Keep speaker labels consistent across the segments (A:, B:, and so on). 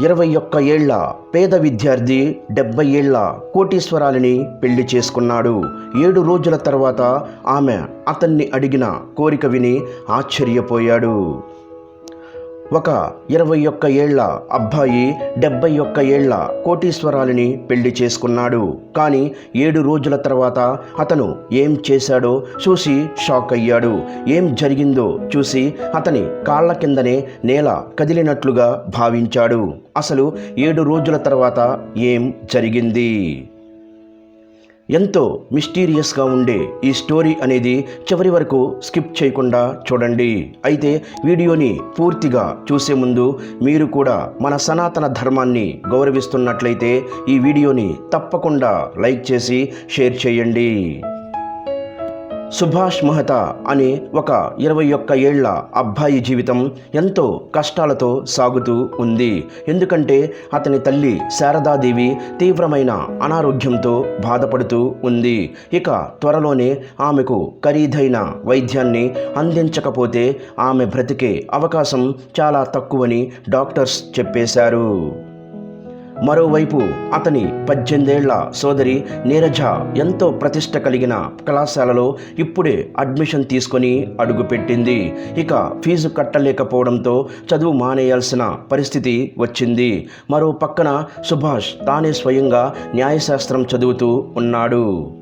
A: ఇరవై ఒక్క ఏళ్ళ పేద విద్యార్థి డెబ్బై ఏళ్ళ కోటీశ్వరాలిని పెళ్ళి చేసుకున్నాడు. ఏడు రోజుల తర్వాత ఆమె అతన్ని అడిగిన కోరిక విని ఆశ్చర్యపోయాడు. ఒక ఇరవై ఒక్క ఏళ్ళ అబ్బాయి డెబ్బై ఒక్క ఏళ్ళ కోటీశ్వరాలిని పెళ్ళి చేసుకున్నాడు. కానీ ఏడు రోజుల తర్వాత అతను ఏం చేశాడో చూసి షాక్ అయ్యాడు. ఏం జరిగిందో చూసి అతని కాళ్ళ కిందనే నేల కదిలినట్లుగా భావించాడు. అసలు ఏడు రోజుల తర్వాత ఏం జరిగింది? ఎంతో మిస్టీరియస్గా ఉండే ఈ స్టోరీ అనేది చివరి వరకు స్కిప్ చేయకుండా చూడండి. అయితే వీడియోని పూర్తిగా చూసే ముందు మీరు కూడా మన సనాతన ధర్మాన్ని గౌరవిస్తున్నట్లయితే ఈ వీడియోని తప్పకుండా లైక్ చేసి షేర్ చేయండి. సుభాష్ మహతా అనే ఒక ఇరవై ఒక్క ఏళ్ళ అబ్బాయి జీవితం ఎంతో కష్టాలతో సాగుతూ ఉంది. ఎందుకంటే అతని తల్లి శారదాదేవి తీవ్రమైన అనారోగ్యంతో బాధపడుతూ ఉంది. ఇక త్వరలోనే ఆమెకు ఖరీదైన వైద్యాన్ని అందించకపోతే ఆమె బ్రతికే అవకాశం చాలా తక్కువని డాక్టర్స్ చెప్పేశారు. మరోవైపు అతని పద్దెనిమిదేళ్ళ సోదరి నీరజ ఎంతో ప్రతిష్ట కలిగిన కళాశాలలో ఇప్పుడే అడ్మిషన్ తీసుకొని అడుగుపెట్టింది. ఇక ఫీజు కట్టలేకపోవడంతో చదువు మానేయాల్సిన పరిస్థితి వచ్చింది. మరో పక్కన సుభాష్ తానే స్వయంగా న్యాయశాస్త్రం చదువుతూ ఉన్నాడు.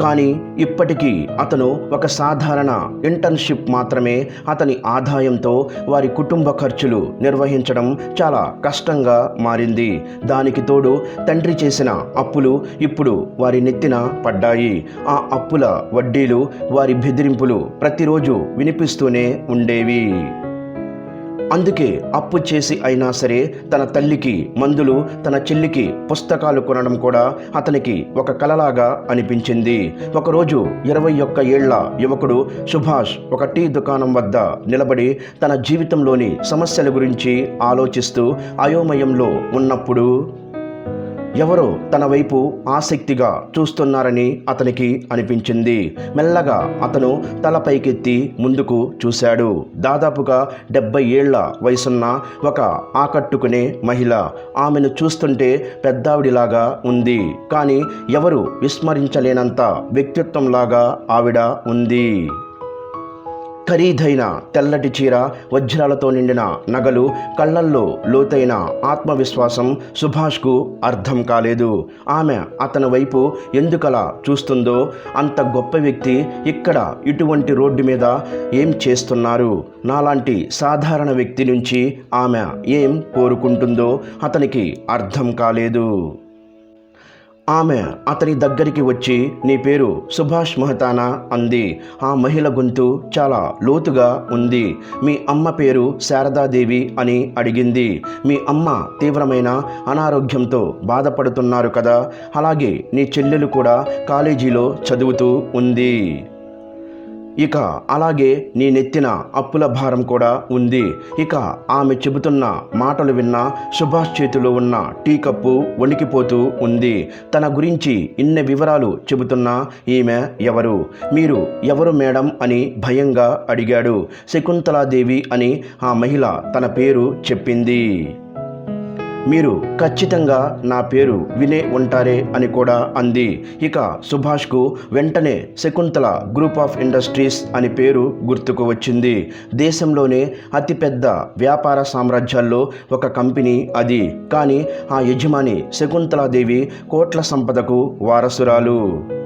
A: కానీ ఇప్పటికీ అతను ఒక సాధారణ ఇంటర్న్షిప్ మాత్రమే అతని ఆదాయంతో వారి కుటుంబ ఖర్చులు నిర్వహించడం చాలా కష్టంగా మారింది. దానికి తోడు తండ్రి చేసిన అప్పులు ఇప్పుడు వారి నెత్తిన పడ్డాయి. ఆ అప్పుల వడ్డీలు వారి బెదిరింపులు ప్రతిరోజు వినిపిస్తూనే ఉండేవి. అందుకే అప్పు చేసి అయినా సరే తన తల్లికి మందులు తన చెల్లికి పుస్తకాలు కొనడం కూడా అతనికి ఒక కలలాగా అనిపించింది. ఒకరోజు ఇరవై ఒక్క ఏళ్ళ యువకుడు సుభాష్ ఒక టీ దుకాణం వద్ద నిలబడి తన జీవితంలోని సమస్యల గురించి ఆలోచిస్తూ అయోమయంలో ఉన్నప్పుడు ఎవరో తన వైపు ఆసక్తిగా చూస్తున్నారని అతనికి అనిపించింది. మెల్లగా అతను తల పైకెత్తి ముందుకు చూశాడు. దాదాపుగా డెబ్బై ఏళ్ళ వయసున్న ఒక ఆకట్టుకునే మహిళ. ఆమెను చూస్తుంటే పెద్దావిడిలాగా ఉంది. కానీ ఎవరు విస్మరించలేనంత వ్యక్తిత్వంలాగా ఆవిడ ఉంది. ఖరీదైన తెల్లటి చీర వజ్రాలతో నిండిన నగలు కళ్ళల్లో లోతైన ఆత్మవిశ్వాసం సుభాష్కు అర్థం కాలేదు. ఆమె అతని వైపు ఎందుకలా చూస్తుందో అంత గొప్ప వ్యక్తి ఇక్కడ ఇటువంటి రోడ్డు మీద ఏం చేస్తున్నారు? నాలాంటి సాధారణ వ్యక్తి నుంచి ఆమె ఏం కోరుకుంటుందో అతనికి అర్థం కాలేదు. ఆమె అతని దగ్గరికి వచ్చి నీ పేరు సుభాష్ మహతానా అంది. ఆ మహిళ గొంతు చాలా లోతుగా ఉంది. మీ అమ్మ పేరు శారదాదేవి అని అడిగింది. మీ అమ్మ తీవ్రమైన అనారోగ్యంతో బాధపడుతున్నారు కదా. అలాగే నీ చెల్లెలు కూడా కాలేజీలో చదువుతూ ఉంది. ఇక అలాగే నీ నెత్తిన అప్పుల భారం కూడా ఉంది. ఇక ఆమె చెబుతున్న మాటలు విన్న సుభాష్ చేతిలో ఉన్న టీ కప్పు వణికిపోతూ ఉంది. తన గురించి ఇన్ని వివరాలు చెబుతున్న ఈమె ఎవరు? మీరు ఎవరు మేడం అని భయంగా అడిగాడు శకుంతలాదేవి అని ఆ మహిళ తన పేరు చెప్పింది. మీరు ఖచ్చితంగా నా పేరు వినే ఉంటారే అని కూడా అంది. ఇక సుభాష్కు వెంటనే శకుంతల గ్రూప్ ఆఫ్ ఇండస్ట్రీస్ అని పేరు గుర్తుకు వచ్చింది. దేశంలోనే అతిపెద్ద వ్యాపార సామ్రాజ్యాల్లో ఒక కంపెనీ అది. కానీ ఆ యజమాని శకుంతలాదేవి కోట్ల సంపదకు వారసురాలు.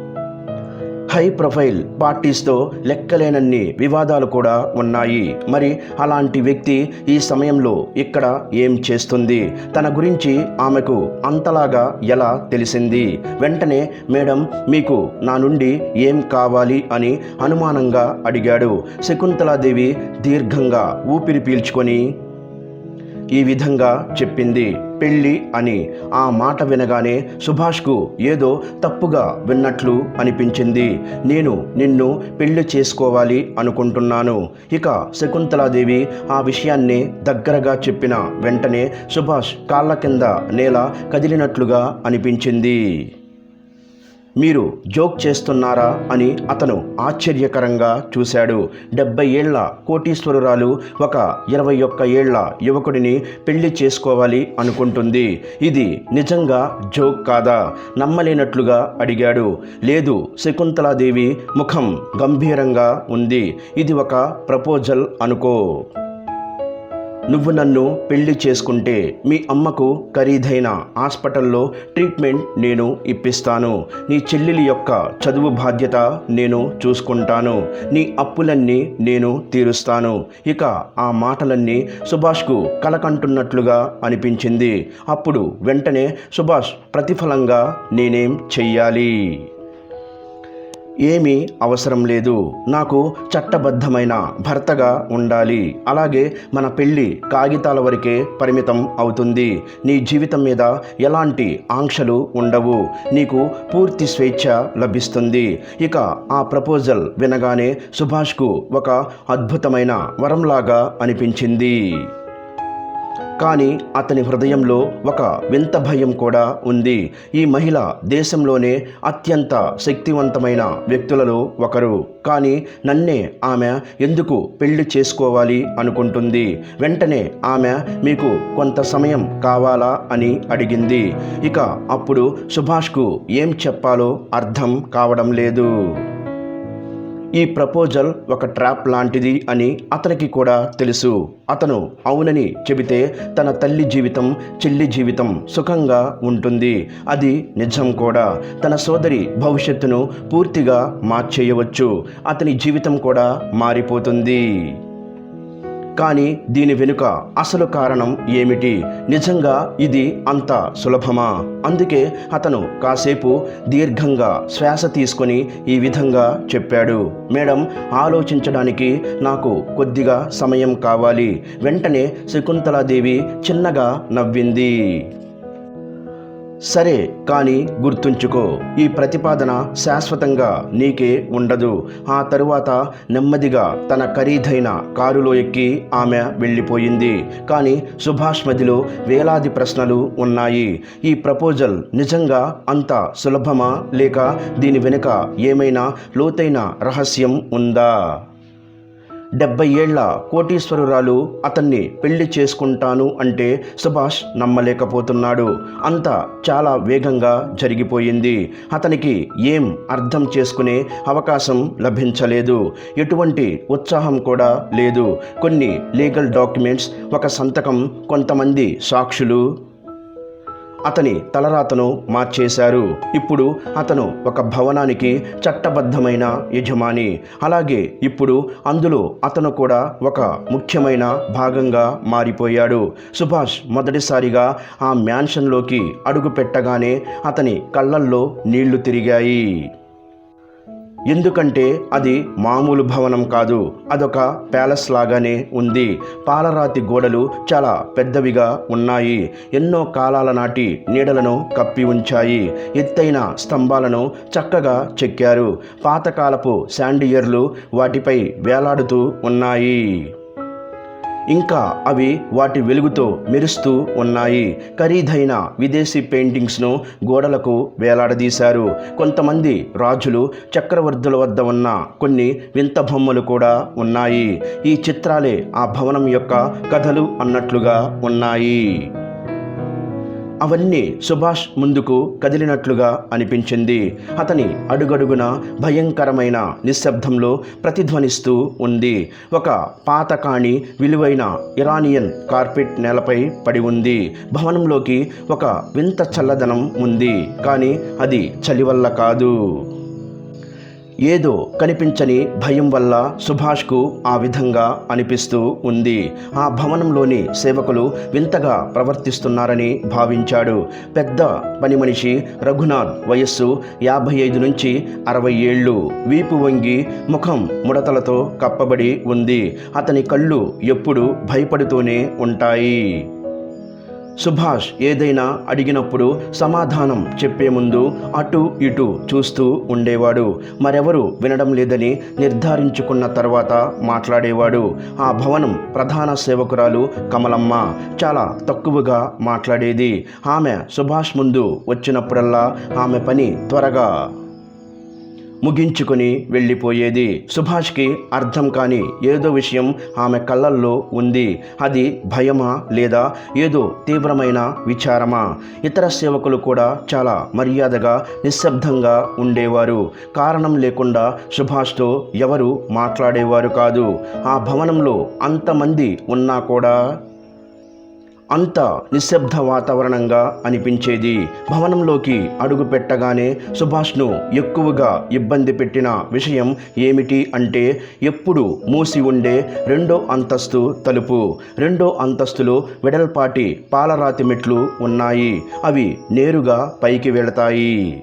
A: హై ప్రొఫైల్ పార్టీస్తో లెక్కలేనన్ని వివాదాలు కూడా ఉన్నాయి. మరి అలాంటి వ్యక్తి ఈ సమయంలో ఇక్కడ ఏం చేస్తుంది? తన గురించి ఆమెకు అంతలాగా ఎలా తెలిసింది? వెంటనే మేడం మీకు నా నుండి ఏం కావాలి? అని అనుమానంగా అడిగాడు శకుంతలాదేవి దీర్ఘంగా ఊపిరి పీల్చుకొని. ఈ విధంగా చెప్పింది పెళ్ళి అని ఆ మాట వినగానే సుభాష్కు ఏదో తప్పుగా విన్నట్లు అనిపించింది. నేను నిన్ను పెళ్ళి చేసుకోవాలి అనుకుంటున్నాను. ఇక శకుంతలాదేవి ఆ విషయాన్ని దగ్గరగా చెప్పిన వెంటనే సుభాష్ కాళ్ళ కింద నేల కదిలినట్లుగా అనిపించింది. మీరు జోక్ చేస్తున్నారా అని అతను ఆశ్చర్యకరంగా చూశాడు. డెబ్బై ఏళ్ళ కోటీశ్వరురాలు ఒక ఇరవై ఒక్క ఏళ్ళ యువకుడిని పెళ్ళి చేసుకోవాలి అనుకుంటుంది. ఇది నిజంగా జోక్ కాదా? నమ్మలేనట్లుగా అడిగాడు. లేదు శకుంతలాదేవి ముఖం గంభీరంగా ఉంది. ఇది ఒక ప్రపోజల్ అనుకో. నువ్వు నన్ను పెళ్ళి చేసుకుంటే మీ అమ్మకు ఖరీదైన హాస్పిటల్లో ట్రీట్మెంట్ నేను ఇప్పిస్తాను. నీ చెల్లెలి యొక్క చదువు బాధ్యత నేను చూసుకుంటాను. నీ అప్పులన్నీ నేను తీరుస్తాను. ఇక ఆ మాటలన్నీ సుభాష్కు కలకంటున్నట్లుగా అనిపించింది. అప్పుడు వెంటనే సుభాష్ ప్రతిఫలంగా నేనేం చెయ్యాలి? ఏమీ అవసరం లేదు. నాకు చట్టబద్ధమైన భర్తగా ఉండాలి. అలాగే మన పెళ్ళి కాగితాల వరకే పరిమితం అవుతుంది. నీ జీవితం మీద ఎలాంటి ఆంక్షలు ఉండవు. నీకు పూర్తి స్వేచ్ఛ లభిస్తుంది. ఇక ఆ ప్రపోజల్ వినగానే సుభాష్కు ఒక అద్భుతమైన వరంలాగా అనిపించింది. కానీ అతని హృదయంలో ఒక వింత భయం కూడా ఉంది. ఈ మహిళ దేశంలోనే అత్యంత శక్తివంతమైన వ్యక్తులలో ఒకరు. కానీ నన్నే ఆమె ఎందుకు పెళ్ళి చేసుకోవాలి అనుకుంటుంది? వెంటనే ఆమె మీకు కొంత సమయం కావాలా అని అడిగింది. ఇక అప్పుడు సుభాష్కు ఏం చెప్పాలో అర్థం కావడం లేదు. ఈ ప్రపోజల్ ఒక ట్రాప్ లాంటిది అని అతనికి కూడా తెలుసు. అతను అవునని చెబితే తన తల్లి జీవితం చెల్లి జీవితం సుఖంగా ఉంటుంది. అది నిజం కూడా. తన సోదరి భవిష్యత్తును పూర్తిగా మార్చేయవచ్చు. అతని జీవితం కూడా మారిపోతుంది. కానీ దీని వెనుక అసలు కారణం ఏమిటి? నిజంగా ఇది అంత సులభమా? అందుకే అతను కాసేపు దీర్ఘంగా శ్వాస తీసుకొని ఈ విధంగా చెప్పాడు. మేడం ఆలోచించడానికి నాకు కొద్దిగా సమయం కావాలి. వెంటనే శకుంతలాదేవి చిన్నగా నవ్వింది. సరే కానీ గుర్తుంచుకో ఈ ప్రతిపాదన శాశ్వతంగా నీకే ఉండదు. ఆ తరువాత నెమ్మదిగా తన ఖరీదైన కారులో ఎక్కి ఆమె వెళ్ళిపోయింది. కానీ సుభాష్ మదిలో వేలాది ప్రశ్నలు ఉన్నాయి. ఈ ప్రపోజల్ నిజంగా అంత సులభమా? లేక దీని వెనుక ఏమైనా లోతైన రహస్యం ఉందా? డెబ్బై ఏళ్ళ కోటీశ్వరురాలు అతన్ని పెళ్ళి చేసుకుంటాను అంటే సుభాష్ నమ్మలేకపోతున్నాడు. అంతా చాలా వేగంగా జరిగిపోయింది. అతనికి ఏం అర్థం చేసుకునే అవకాశం లభించలేదు. ఎటువంటి ఉత్సాహం కూడా లేదు. కొన్ని లీగల్ డాక్యుమెంట్స్ ఒక సంతకం కొంతమంది సాక్షులు అతని తలరాతను మార్చేశారు. ఇప్పుడు అతను ఒక భవనానికి చట్టబద్ధమైన యజమాని. అలాగే ఇప్పుడు అందులో అతను కూడా ఒక ముఖ్యమైన భాగంగా మారిపోయాడు. సుభాష్ మొదటిసారిగా ఆ మ్యాన్షన్లోకి అడుగు పెట్టగానే అతని కళ్ళల్లో నీళ్ళు తిరిగాయి. ఎందుకంటే అది మామూలు భవనం కాదు అదొక ప్యాలెస్ లాగానే ఉంది. పాలరాతి గోడలు చాలా పెద్దవిగా ఉన్నాయి. ఎన్నో కాలాల నాటి నీడలను కప్పి ఉంచాయి. ఎత్తైన స్తంభాలను చక్కగా చెక్కారు. పాతకాలపు శాండియర్లు వాటిపై వేలాడుతూ ఉన్నాయి. ఇంకా అవి వాటి వెలుగుతో మెరుస్తూ ఉన్నాయి. ఖరీదైన విదేశీ పెయింటింగ్స్ను గోడలకు వేలాడదీశారు. కొంతమంది రాజులు చక్రవర్తుల వద్ద ఉన్న కొన్ని వింత బొమ్మలు కూడా ఉన్నాయి. ఈ చిత్రాలే ఆ భవనం యొక్క కథలు అన్నట్లుగా ఉన్నాయి. అవన్నీ సుభాష్ ముందుకు కదిలినట్లుగా అనిపించింది. అతని అడుగడుగున భయంకరమైన నిశ్శబ్దంలో ప్రతిధ్వనిస్తూ ఉంది. ఒక పాతకాణి విలువైన ఇరానియన్ కార్పెట్ నేలపై పడి ఉంది. భవనంలోకి ఒక వింత చల్లదనం ఉంది. కానీ అది చలి వల్ల కాదు. ఏదో కనిపించని భయం వల్ల సుభాష్కు ఆ విధంగా అనిపిస్తూ ఉంది. ఆ భవనంలోని సేవకులు వింతగా ప్రవర్తిస్తున్నారని భావించాడు. పెద్ద పని మనిషి రఘునాథ్ వయస్సు యాభై ఐదు నుంచి అరవై ఏళ్ళు వీపు వంగి ముఖం ముడతలతో కప్పబడి ఉంది. అతని కళ్ళు ఎప్పుడు భయపడుతూనే ఉంటాయి. సుభాష్ ఏదైనా అడిగినప్పుడు సమాధానం చెప్పే ముందు అటు ఇటు చూస్తూ ఉండేవాడు. మరెవరు వినడం లేదని నిర్ధారించుకున్న తర్వాత మాట్లాడేవాడు. ఆ భవనం ప్రధాన సేవకురాలు కమలమ్మ చాలా తక్కువగా మాట్లాడేది. ఆమె సుభాష్ ముందు వచ్చినప్పుడల్లా ఆమె పని త్వరగా ముగించుకొని వెళ్ళిపోయేది. సుభాష్కి అర్థం కాని ఏదో విషయం ఆమె కళ్ళల్లో ఉంది. అది భయమా లేదా ఏదో తీవ్రమైన విచారమా? ఇతర సేవకులు కూడా చాలా మర్యాదగా నిశ్శబ్దంగా ఉండేవారు. కారణం లేకుండా సుభాష్తో ఎవరు మాట్లాడేవారు కాదు. ఆ భవనంలో అంతమంది ఉన్నా కూడా అంత నిశ్శబ్ద వాతావరణంగా అనిపించేది. భవనంలోకి అడుగు పెట్టగానే సుభాష్ను ఎక్కువగా ఇబ్బంది పెట్టిన విషయం ఏమిటి అంటే ఎప్పుడు మూసి ఉండే రెండో అంతస్తు తలుపు రెండో అంతస్తులో వెడల్పాటి పాలరాతి మెట్లు ఉన్నాయి. అవి నేరుగా పైకి వెళతాయి.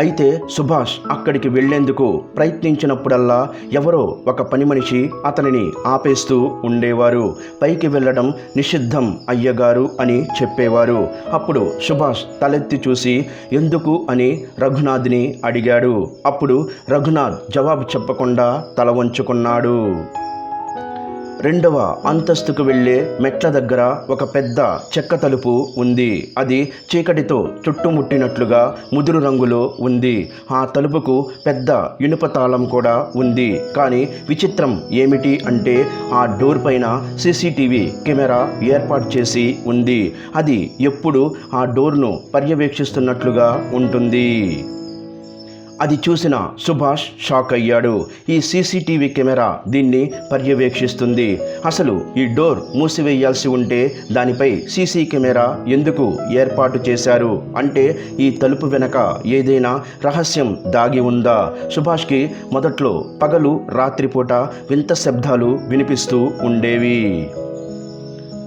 A: అయితే సుభాష్ అక్కడికి వెళ్ళేందుకు ప్రయత్నించినప్పుడల్లా ఎవరో ఒక పని మనిషి అతనిని ఆపేస్తూ ఉండేవారు. పైకి వెళ్ళడం నిషిద్ధం అయ్యగారు అని చెప్పేవారు. అప్పుడు సుభాష్ తలెత్తి చూసి ఎందుకు? అని రఘునాథ్ని అడిగాడు. అప్పుడు రఘునాథ్ జవాబు చెప్పకుండా తల వంచుకున్నాడు. రెండవ అంతస్తుకు వెళ్ళే మెట్ల దగ్గర ఒక పెద్ద చెక్క తలుపు ఉంది. అది చీకటితో చుట్టుముట్టినట్లుగా ముదురు రంగులో ఉంది. ఆ తలుపుకు పెద్ద ఇనుప తాళం కూడా ఉంది. కానీ విచిత్రం ఏమిటి అంటే ఆ డోర్ పైన సీసీటీవీ కెమెరా ఏర్పాటు చేసి ఉంది. అది ఎప్పుడు ఆ డోర్ను పర్యవేక్షిస్తున్నట్లుగా ఉంటుంది. అది చూసిన సుభాష్ షాక్ అయ్యాడు. ఈ సీసీటీవీ కెమెరా దీన్ని పర్యవేక్షిస్తుంది. అసలు ఈ డోర్ మూసివేయాల్సి ఉంటే దానిపై సీసీ కెమెరా ఎందుకు ఏర్పాటు చేశారు? అంటే ఈ తలుపు వెనక ఏదైనా రహస్యం దాగి ఉందా? సుభాష్కి మొదట్లో పగలు రాత్రిపూట వింత శబ్దాలు వినిపిస్తూ ఉండేవి.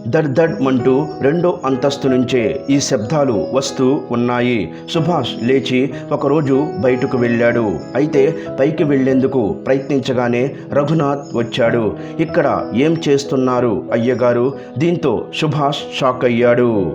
A: దడ్ దడ్ మంటూ రెండో అంతస్తు నుంచే ఈ శబ్దాలు వస్తూ ఉన్నాయి. సుభాష్ లేచి ఒకరోజు బయటకు వెళ్ళాడు. అయితే పైకి వెళ్ళేందుకు ప్రయత్నించగానే రఘునాథ్ వచ్చాడు. ఇక్కడ ఏం చేస్తున్నారు అయ్యగారు? దీంతో సుభాష్ షాక్ అయ్యాడు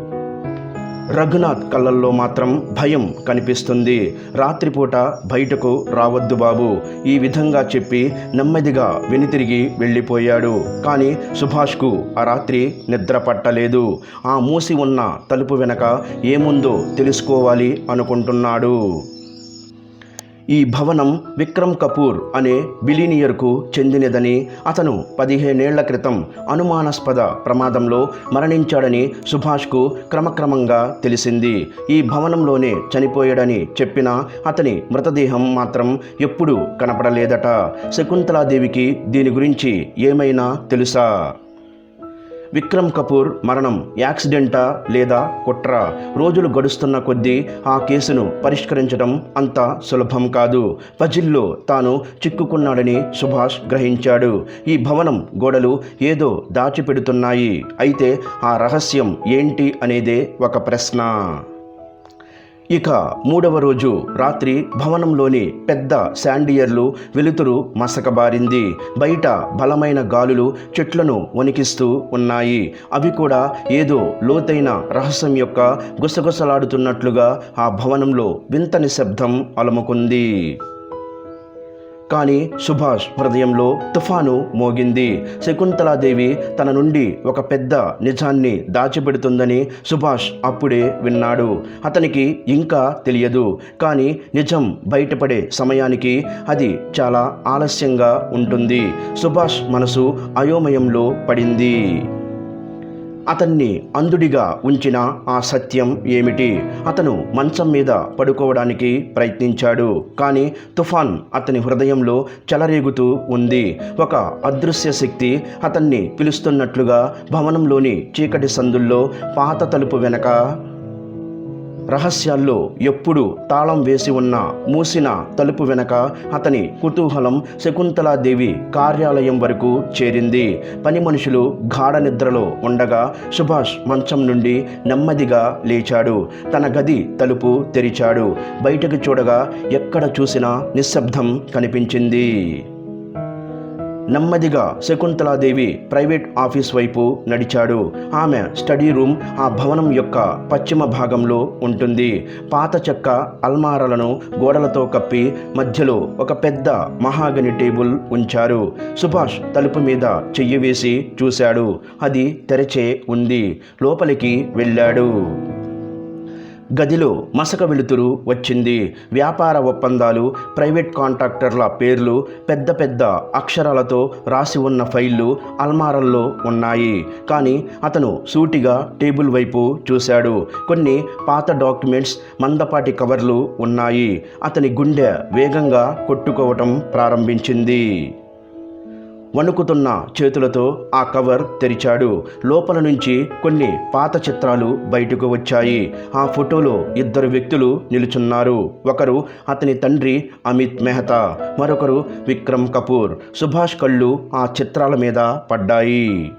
A: రఘునాథ్ కళ్ళల్లో మాత్రం భయం కనిపిస్తుంది. రాత్రిపూట బయటకు రావద్దు బాబు. ఈ విధంగా చెప్పి నెమ్మదిగా వెనుతిరిగి వెళ్ళిపోయాడు. కానీ సుభాష్కు ఆ రాత్రి నిద్ర పట్టలేదు. ఆ మూసి ఉన్న తలుపు వెనక ఏముందో తెలుసుకోవాలి అనుకుంటున్నాడు. ఈ భవనం విక్రమ్ కపూర్ అనే బిలీనియర్కు చెందినదని అతను పదిహేనేళ్ళ క్రితం అనుమానాస్పద ప్రమాదంలో మరణించాడని సుభాష్కు క్రమక్రమంగా తెలిసింది. ఈ భవనంలోనే చనిపోయాడని చెప్పిన అతని మృతదేహం మాత్రం ఎప్పుడూ కనపడలేదట. శకుంతలాదేవికి దీని గురించి ఏమైనా తెలుసా? విక్రమ్ కపూర్ మరణం యాక్సిడెంటా లేదా కుట్ర? రోజులు గడుస్తున్న కొద్దీ ఆ కేసును పరిష్కరించడం అంత సులభం కాదు. పజిల్లో తాను చిక్కుకున్నాడని సుభాష్ గ్రహించాడు. ఈ భవనం గోడలు ఏదో దాచిపెడుతున్నాయి. అయితే ఆ రహస్యం ఏంటి అనేదే ఒక ప్రశ్న. ఇక మూడవ రోజు రాత్రి భవనంలోని పెద్ద శాండియర్లు వెలుతురు మసకబారింది. బయట బలమైన గాలులు చెట్లను వణికిస్తూ ఉన్నాయి. అవి కూడా ఏదో లోతైన రహస్యం యొక్క గుసగుసలాడుతున్నట్లుగా ఆ భవనంలో వింతని శబ్దం అలముకుంది. కానీ సుభాష్ హృదయంలో తుఫాను మోగింది. శకుంతలాదేవి తన నుండి ఒక పెద్ద నిజాన్ని దాచిపెడుతుందని సుభాష్ అప్పుడే విన్నాడు. అతనికి ఇంకా తెలియదు. కానీ నిజం బయటపడే సమయానికి అది చాలా ఆలస్యంగా ఉంటుంది. సుభాష్ మనసు అయోమయంలో పడింది. అతన్ని అంధుడిగా ఉంచిన ఆ సత్యం ఏమిటి? అతను మంచం మీద పడుకోవడానికి ప్రయత్నించాడు కానీ తుఫాన్ అతని హృదయంలో చెలరేగుతూ ఉంది. ఒక అదృశ్య శక్తి అతన్ని పిలుస్తున్నట్లుగా భవనంలోని చీకటి సందుల్లో పాత తలుపు వెనక రహస్యాల్లో ఎప్పుడు తాళం వేసి ఉన్న మూసిన తలుపు వెనక అతని కుతూహలం శకుంతలాదేవి కార్యాలయం వరకు చేరింది. పని మనుషులు గాఢ నిద్రలో ఉండగా సుభాష్ మంచం నుండి నెమ్మదిగా లేచాడు. తన గది తలుపు తెరిచాడు. బయటకు చూడగా ఎక్కడ చూసినా నిశ్శబ్దం కనిపించింది. నెమ్మదిగా శకుంతలాదేవి ప్రైవేట్ ఆఫీస్ వైపు నడిచాడు. ఆమె స్టడీ రూమ్ ఆ భవనం యొక్క పశ్చిమ భాగంలో ఉంటుంది. పాత చెక్క అల్మారాలను గోడలతో కప్పి మధ్యలో ఒక పెద్ద మహాగని టేబుల్ ఉంచారు. సుభాష్ తలుపు మీద చెయ్యి వేసి చూశాడు. అది తెరచే ఉంది. లోపలికి వెళ్ళాడు. గదిలో మసక వెలుతురు వచ్చింది. వ్యాపార ఒప్పందాలు ప్రైవేట్ కాంట్రాక్టర్ల పేర్లు పెద్ద పెద్ద అక్షరాలతో రాసి ఉన్న ఫైళ్ళు అల్మారాల్లో ఉన్నాయి. కానీ అతను సూటిగా టేబుల్ వైపు చూశాడు. కొన్ని పాత డాక్యుమెంట్స్ మందపాటి కవర్లు ఉన్నాయి. అతని గుండె వేగంగా కొట్టుకోవటం ప్రారంభించింది. వణుకుతున్న చేతులతో ఆ కవర్ తెరిచాడు. లోపల నుంచి కొన్ని పాత చిత్రాలు బయటకు వచ్చాయి. ఆ ఫోటోలో ఇద్దరు వ్యక్తులు నిలుచున్నారు. ఒకరు అతని తండ్రి అమిత్ మెహతా మరొకరు విక్రమ్ కపూర్. సుభాష్ కళ్ళు ఆ చిత్రాల మీద పడ్డాయి.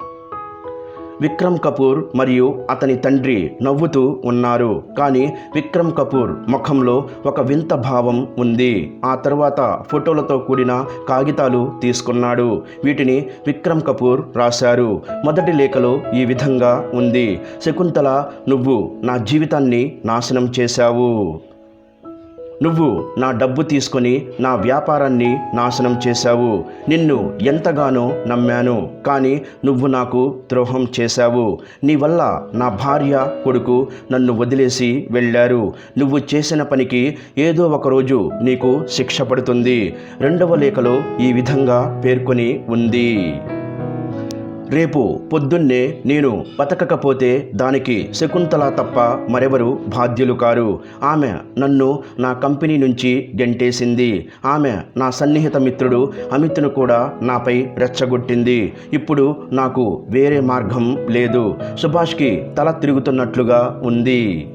A: విక్రమ్ కపూర్ మరియు అతని తండ్రి నవ్వుతూ ఉన్నారు. కానీ విక్రమ్ కపూర్ ముఖంలో ఒక వింత భావం ఉంది. ఆ తర్వాత ఫోటోలతో కూడిన కాగితాలు తీసుకున్నాడు. వీటిని విక్రమ్ కపూర్ రాశారు. మొదటి లేఖలో ఈ విధంగా ఉంది. శకుంతల నువ్వు నా జీవితాన్ని నాశనం చేశావు. నువ్వు నా డబ్బు తీసుకొని నా వ్యాపారాన్ని నాశనం చేశావు. నిన్ను ఎంతగానో నమ్మాను. కానీ నువ్వు నాకు ద్రోహం చేశావు. నీ వల్ల నా భార్య కొడుకు నన్ను వదిలేసి వెళ్ళారు. నువ్వు చేసిన పనికి ఏదో ఒకరోజు నీకు శిక్ష పడుతుంది. రెండవ లేఖలో ఈ విధంగా పేర్కొని ఉంది. రేపు పొద్దున్నే నేను బతకకపోతే దానికి శకుంతల తప్ప మరెవరు బాధ్యులు కారు. ఆమె నన్ను నా కంపెనీ నుంచి గెంటేసింది. ఆమె నా సన్నిహిత మిత్రుడు అమిత్ను కూడా నాపై రెచ్చగొట్టింది. ఇప్పుడు నాకు వేరే మార్గం లేదు. సుభాష్కి తల తిరుగుతున్నట్లుగా ఉంది.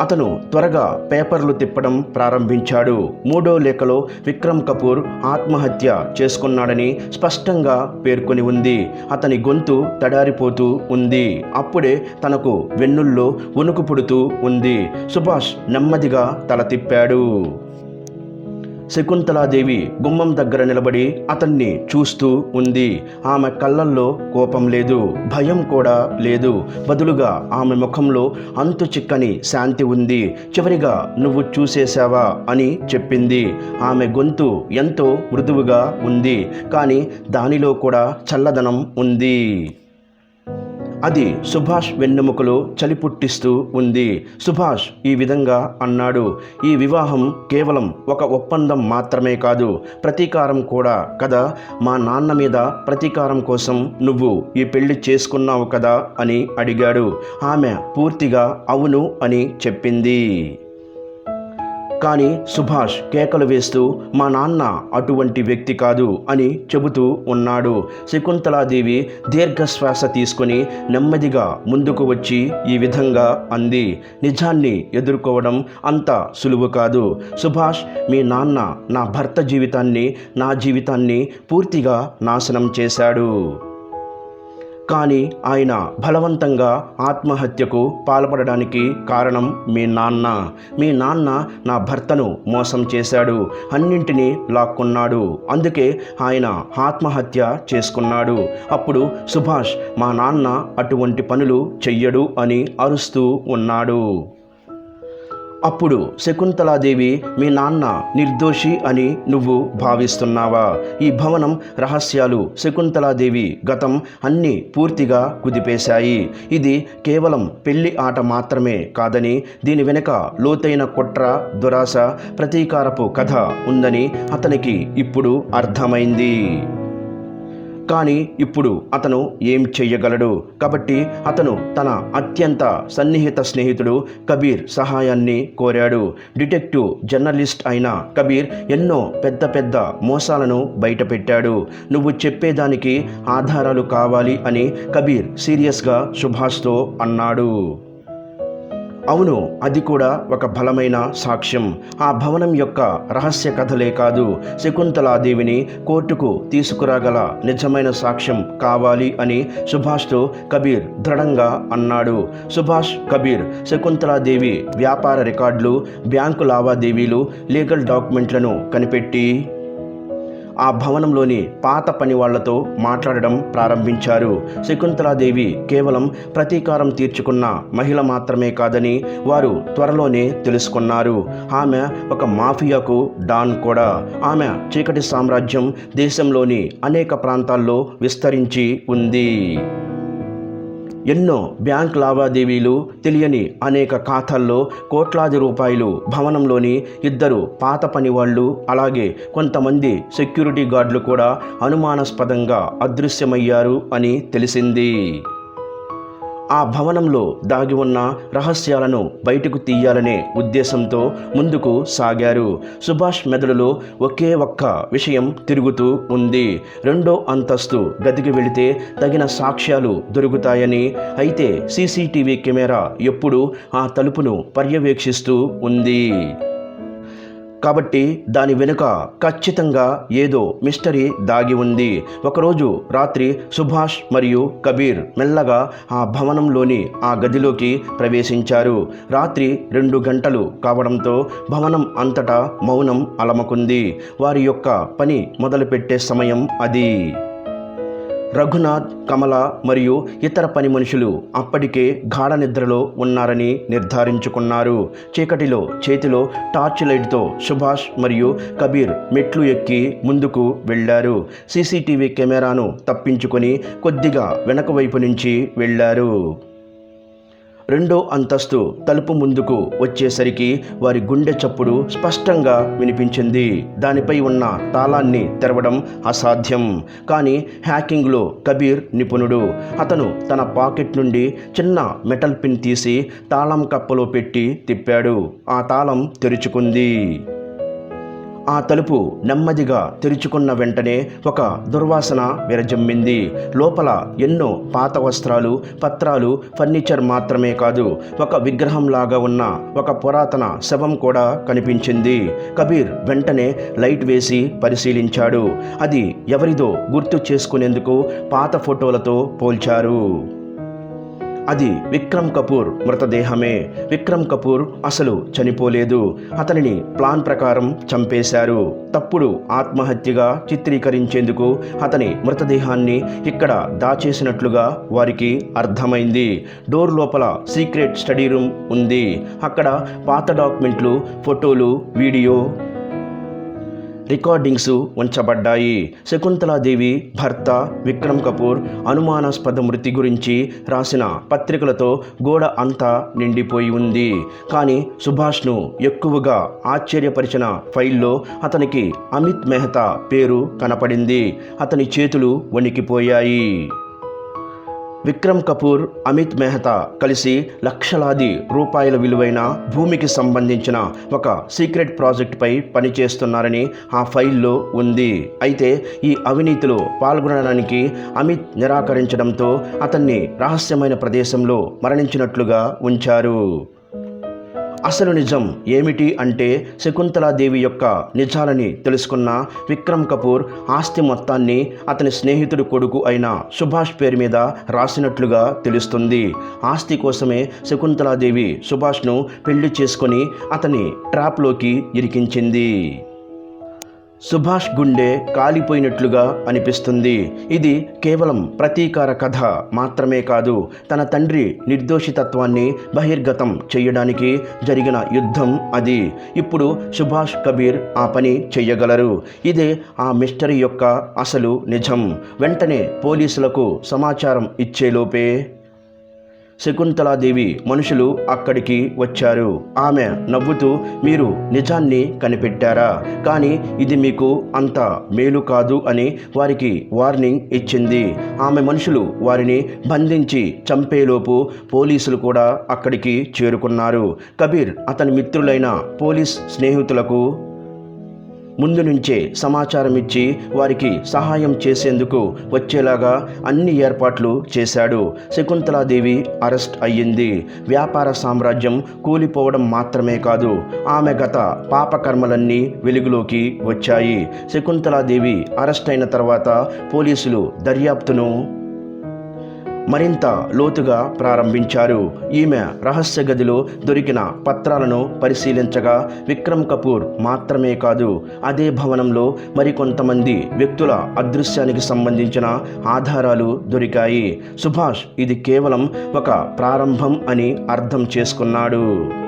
A: అతను త్వరగా పేపర్లు తిప్పడం ప్రారంభించాడు. మూడో లేఖలో విక్రమ్ కపూర్ ఆత్మహత్య చేసుకున్నాడని స్పష్టంగా పేర్కొని ఉంది. అతని గొంతు తడారిపోతూ ఉంది. అప్పుడే తనకు వెన్నుల్లో వణుకు పుడుతూ ఉంది. సుభాష్ నెమ్మదిగా తల తిప్పాడు. శకుంతలాదేవి గుమ్మం దగ్గర నిలబడి అతన్ని చూస్తూ ఉంది. ఆమె కళ్ళల్లో కోపం లేదు భయం కూడా లేదు. బదులుగా ఆమె ముఖంలో అంతు చిక్కని శాంతి ఉంది. చివరిగా నువ్వు చూసేశావా? అని చెప్పింది. ఆమె గొంతు ఎంతో మృదువుగా ఉంది కానీ దానిలో కూడా చల్లదనం ఉంది. అది సుభాష్ వెన్నెముకలో చలి పుట్టిస్తూ ఉంది. సుభాష్ ఈ విధంగా అన్నాడు ఈ వివాహం కేవలం ఒక ఒప్పందం మాత్రమే కాదు ప్రతీకారం కూడా కదా? మా నాన్న మీద ప్రతీకారం కోసం నువ్వు ఈ పెళ్ళి చేసుకున్నావు కదా? అని అడిగాడు. ఆమె పూర్తిగా అవును అని చెప్పింది. కానీ సుభాష్ కేకలు వేస్తూ మా నాన్న అటువంటి వ్యక్తి కాదు అని చెబుతూ ఉన్నాడు. శకుంతలాదేవి దీర్ఘశ్వాస తీసుకొని నెమ్మదిగా ముందుకు వచ్చి ఈ విధంగా అంది. నిజాన్ని ఎదుర్కోవడం అంత సులువు కాదు. సుభాష్ మీ నాన్న నా భర్త జీవితాన్ని నా జీవితాన్ని పూర్తిగా నాశనం చేశాడు. కానీ ఆయన బలవంతంగా ఆత్మహత్యకు పాల్పడడానికి కారణం మీ నాన్న. మీ నాన్న నా భర్తను మోసం చేశాడు. అన్నింటినీ లాక్కున్నాడు. అందుకే ఆయన ఆత్మహత్య చేసుకున్నాడు. అప్పుడు సుభాష్ మా నాన్న అటువంటి పనులు చెయ్యడు అని అరుస్తూ ఉన్నాడు. అప్పుడు శకుంతలాదేవి మీ నాన్న నిర్దోషి అని నువ్వు భావిస్తున్నావా? ఈ భవనం రహస్యాలు శకుంతలాదేవి గతం అన్నీ పూర్తిగా కుదిపేశాయి. ఇది కేవలం పెళ్ళి ఆట మాత్రమే కాదని దీని వెనుక లోతైన కుట్ర దురాశ ప్రతీకారపు కథ ఉందని అతనికి ఇప్పుడు అర్థమైంది. కానీ ఇప్పుడు అతను ఏం చెయ్యగలడు? కాబట్టి అతను తన అత్యంత సన్నిహిత స్నేహితుడు కబీర్ సహాయాన్ని కోరాడు. డిటెక్టివ్ జర్నలిస్ట్ అయిన కబీర్ ఎన్నో పెద్ద పెద్ద మోసాలను బయటపెట్టాడు. నువ్వు చెప్పేదానికి ఆధారాలు కావాలి అని కబీర్ సీరియస్గా సుభాష్తో అన్నాడు. అవును అది కూడా ఒక బలమైన సాక్ష్యం. ఆ భవనం యొక్క రహస్య కథలే కాదు శకుంతలాదేవిని కోర్టుకు తీసుకురాగల నిజమైన సాక్ష్యం కావాలి అని సుభాష్తో కబీర్ దృఢంగా అన్నాడు. సుభాష్ కబీర్ శకుంతలాదేవి వ్యాపార రికార్డులు బ్యాంకు లావాదేవీలు లీగల్ డాక్యుమెంట్లను కనిపెట్టి ఆ భవనంలోని పాత పనివాళ్ళతో మాట్లాడడం ప్రారంభించారు. శకుంతలాదేవి కేవలం ప్రతీకారం తీర్చుకున్న మహిళ మాత్రమే కాదని వారు త్వరలోనే తెలుసుకున్నారు. ఆమె ఒక మాఫియాకు డాన్ కూడా. ఆమె చీకటి సామ్రాజ్యం దేశంలోని అనేక ప్రాంతాల్లో విస్తరించి ఉంది. ఎన్నో బ్యాంక్ లావాదేవీలు తెలియని అనేక ఖాతాల్లో కోట్లాది రూపాయలు భవనంలోని ఇద్దరు పాత పని వాళ్ళు అలాగే కొంతమంది సెక్యూరిటీ గార్డులు కూడా అనుమానాస్పదంగా అదృశ్యమయ్యారు అని తెలిసింది. ఆ భవనంలో దాగి ఉన్న రహస్యాలను బయటకు తీయాలనే ఉద్దేశంతో ముందుకు సాగారు. సుభాష్ మెదడులో ఒకే ఒక్క విషయం తిరుగుతూ ఉంది. రెండో అంతస్తు గదికి వెళితే తగిన సాక్ష్యాలు దొరుకుతాయని అయితే సీసీటీవీ కెమెరా ఎప్పుడూ ఆ తలుపును పర్యవేక్షిస్తూ ఉంది. కాబట్టి దాని వెనుక ఖచ్చితంగా ఏదో మిస్టరీ దాగి ఉంది. ఒకరోజు రాత్రి సుభాష్ మరియు కబీర్ మెల్లగా ఆ భవనంలోని ఆ గదిలోకి ప్రవేశించారు. రాత్రి రెండు గంటలు కావడంతో భవనం అంతటా మౌనం అలమకుంది. వారి యొక్క పని మొదలుపెట్టే సమయం అది. రఘునాథ్ కమల మరియు ఇతర పని మనుషులు అప్పటికే గాఢ నిద్రలో ఉన్నారని నిర్ధారించుకున్నారు. చీకటిలో చేతిలో టార్చ్ లైట్తో సుభాష్ మరియు కబీర్ మెట్లు ఎక్కి ముందుకు వెళ్ళారు. సీసీటీవీ కెమెరాను తప్పించుకొని కొద్దిగా వెనక వైపు నుంచి వెళ్ళారు. రెండో అంతస్తు తలుపు ముందుకు వచ్చేసరికి వారి గుండె చప్పుడు స్పష్టంగా వినిపించింది. దానిపై ఉన్న తాళాన్ని తెరవడం అసాధ్యం. కానీ హ్యాకింగ్లో కబీర్ నిపుణుడు. అతను తన పాకెట్ నుండి చిన్న మెటల్ పిన్ తీసి తాళం కప్పలో పెట్టి తిప్పాడు. ఆ తాళం తెరుచుకుంది. ఆ తలుపు నెమ్మదిగా తెరుచుకున్న వెంటనే ఒక దుర్వాసన విరజమ్మింది. లోపల ఎన్నో పాత వస్త్రాలు పత్రాలు ఫర్నిచర్ మాత్రమే కాదు ఒక విగ్రహంలాగా ఉన్న ఒక పురాతన శవం కూడా కనిపించింది. కబీర్ వెంటనే లైట్ వేసి పరిశీలించాడు. అది ఎవరిదో గుర్తు చేసుకునేందుకు పాత ఫోటోలతో పోల్చారు. అది విక్రమ్ కపూర్ మృతదేహమే. విక్రమ్ కపూర్ అసలు చనిపోలేదు. అతనిని ప్లాన్ ప్రకారం చంపేశారు. తప్పుడు ఆత్మహత్యగా చిత్రీకరించేందుకు అతని మృతదేహాన్ని ఇక్కడ దాచేసినట్లుగా వారికి అర్థమైంది. డోర్ లోపల సీక్రెట్ స్టడీ రూమ్ ఉంది. అక్కడ పాత డాక్యుమెంట్లు ఫోటోలు వీడియో రికార్డింగ్స్ ఉంచబడ్డాయి. శకుంతలాదేవి భర్త విక్రమ్ కపూర్ అనుమానాస్పద మృతి గురించి రాసిన పత్రికలతో గోడ అంతా నిండిపోయి ఉంది. కానీ సుభాష్ను ఎక్కువగా ఆశ్చర్యపరిచిన ఫైల్లో అతనికి అమిత్ మెహతా పేరు కనపడింది. అతని చేతులు వణికిపోయాయి. విక్రమ్ కపూర్ అమిత్ మెహతా కలిసి లక్షలాది రూపాయల విలువైన భూమికి సంబంధించిన ఒక సీక్రెట్ ప్రాజెక్టుపై పనిచేస్తున్నారని ఆ ఫైల్లో ఉంది. అయితే ఈ అవినీతిలో పాల్గొనడానికి అమిత్ నిరాకరించడంతో అతన్ని రహస్యమైన ప్రదేశంలో మరణించినట్లుగా ఉంచారు. అసలు నిజం ఏమిటి అంటే శకుంతలాదేవి యొక్క నిజాలని తెలుసుకున్న విక్రమ్ కపూర్ ఆస్తి మొత్తాన్ని అతని స్నేహితుడు కొడుకు అయిన సుభాష్ పేరు మీద రాసినట్లుగా తెలుస్తుంది. ఆస్తి కోసమే శకుంతలాదేవి సుభాష్ను పెళ్ళి చేసుకొని అతని ట్రాప్లోకి ఇరికించింది. సుభాష్ గుండె కాలిపోయినట్లుగా అనిపిస్తుంది. ఇది కేవలం ప్రతీకార కథ మాత్రమే కాదు తన తండ్రి నిర్దోషితత్వాన్ని బహిర్గతం చేయడానికి జరిగిన యుద్ధం అది. ఇప్పుడు సుభాష్ కబీర్ ఆ పని చెయ్యగలరు. ఇదే ఆ మిస్టరీ యొక్క అసలు నిజం. వెంటనే పోలీసులకు సమాచారం ఇచ్చేలోపే శకుంతలాదేవి మనుషులు అక్కడికి వచ్చారు. ఆమె నవ్వుతూ మీరు నిజాన్ని కనిపెట్టారా? కానీ ఇది మీకు అంత మేలు కాదు అని వారికి వార్నింగ్ ఇచ్చింది. ఆమె మనుషులు వారిని బంధించి చంపేలోపు పోలీసులు కూడా అక్కడికి చేరుకున్నారు. కబీర్ అతని మిత్రులైన పోలీస్ స్నేహితులకు ముందు నుంచే సమాచారం ఇచ్చి వారికి సహాయం చేసేందుకు వచ్చేలాగా అన్ని ఏర్పాట్లు చేశాడు. శకుంతలాదేవి అరెస్ట్ అయ్యింది. వ్యాపార సామ్రాజ్యం కూలిపోవడం మాత్రమే కాదు ఆమె గత పాపకర్మలన్నీ వెలుగులోకి వచ్చాయి. శకుంతలాదేవి అరెస్ట్ అయిన తర్వాత పోలీసులు దర్యాప్తును మరింత లోతుగా ప్రారంభించారు. ఈమె రహస్య గదిలో దొరికిన పత్రాలను పరిశీలించగా విక్రమ్ కపూర్ మాత్రమే కాదు అదే భవనంలో మరికొంతమంది వ్యక్తుల అదృశ్యానికి సంబంధించిన ఆధారాలు దొరికాయి. సుభాష్ ఇది కేవలం ఒక ప్రారంభం అని అర్థం చేసుకున్నాడు.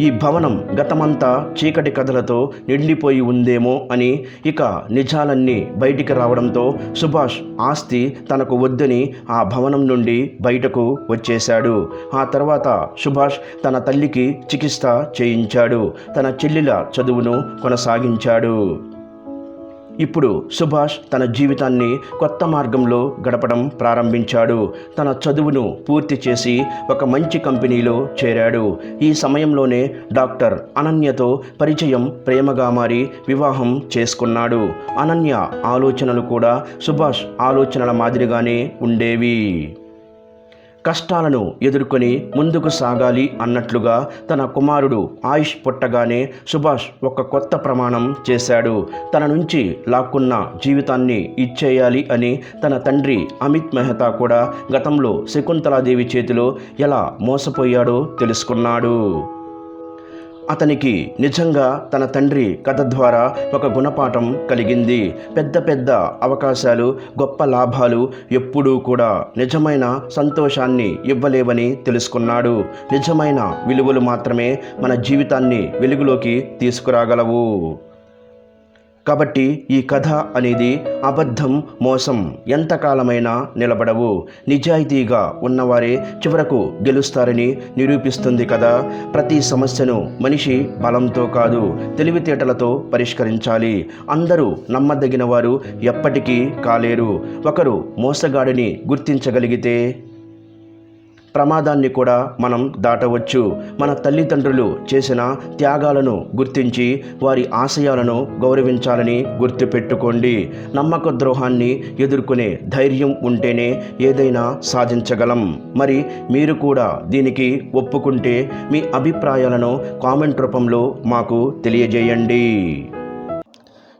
A: ఈ భవనం గతమంతా చీకటి కథలతో నిండిపోయి ఉందేమో అని ఇక నిజాలన్నీ బయటికి రావడంతో సుభాష్ ఆస్తి తనకు వద్దని ఆ భవనం నుండి బయటకు వచ్చేశాడు. ఆ తర్వాత సుభాష్ తన తల్లికి చికిత్స చేయించాడు. తన చెల్లిల చదువును కొనసాగించాడు. ఇప్పుడు సుభాష్ తన జీవితాన్ని కొత్త మార్గంలో గడపడం ప్రారంభించాడు. తన చదువును పూర్తి చేసి ఒక మంచి కంపెనీలో చేరాడు. ఈ సమయంలోనే డాక్టర్ అనన్యతో పరిచయం ప్రేమగా మారి వివాహం చేసుకున్నాడు. అనన్య ఆలోచనలు కూడా సుభాష్ ఆలోచనల మాదిరిగానే ఉండేవి. కష్టాలను ఎదుర్కొని ముందుకు సాగాలి అన్నట్లుగా తన కుమారుడు ఆయుష్ పుట్టగానే సుభాష్ ఒక కొత్త ప్రమాణం చేశాడు. తన నుంచి లాక్కున్న జీవితాన్ని ఇచ్చేయాలి అని తన తండ్రి అమిత్ మెహతా కూడా గతంలో శకుంతలాదేవి చేతిలో ఎలా మోసపోయాడో తెలుసుకున్నాడు. అతనికి నిజంగా తన తండ్రి కథ ద్వారా ఒక గుణపాఠం కలిగింది. పెద్ద పెద్ద అవకాశాలు గొప్ప లాభాలు ఎప్పుడూ కూడా నిజమైన సంతోషాన్ని ఇవ్వలేవని తెలుసుకున్నాడు. నిజమైన విలువలు మాత్రమే మన జీవితాన్ని వెలుగులోకి తీసుకురాగలవు. కాబట్టి ఈ కథ అనేది అబద్ధం మోసం ఎంతకాలమైనా నిలబడవు. నిజాయితీగా ఉన్నవారే చివరకు గెలుస్తారని నిరూపిస్తుంది కదా. ప్రతి సమస్యను మనిషి బలంతో కాదు తెలివితేటలతో పరిష్కరించాలి. అందరూ నమ్మదగిన వారు ఎప్పటికీ కాలేరు. ఒకరు మోసగాడిని గుర్తించగలిగితే ప్రమాదాన్ని కూడా మనం దాటవచ్చు. మన తల్లిదండ్రులు చేసిన త్యాగాలను గుర్తించి వారి ఆశయాలను గౌరవించాలని గుర్తుపెట్టుకోండి. నమ్మక ద్రోహాన్ని ఎదుర్కొనే ధైర్యం ఉంటేనే ఏదైనా సాధించగలం. మరి మీరు కూడా దీనికి ఒప్పుకుంటే మీ అభిప్రాయాలను కామెంట్ రూపంలో మాకు తెలియజేయండి.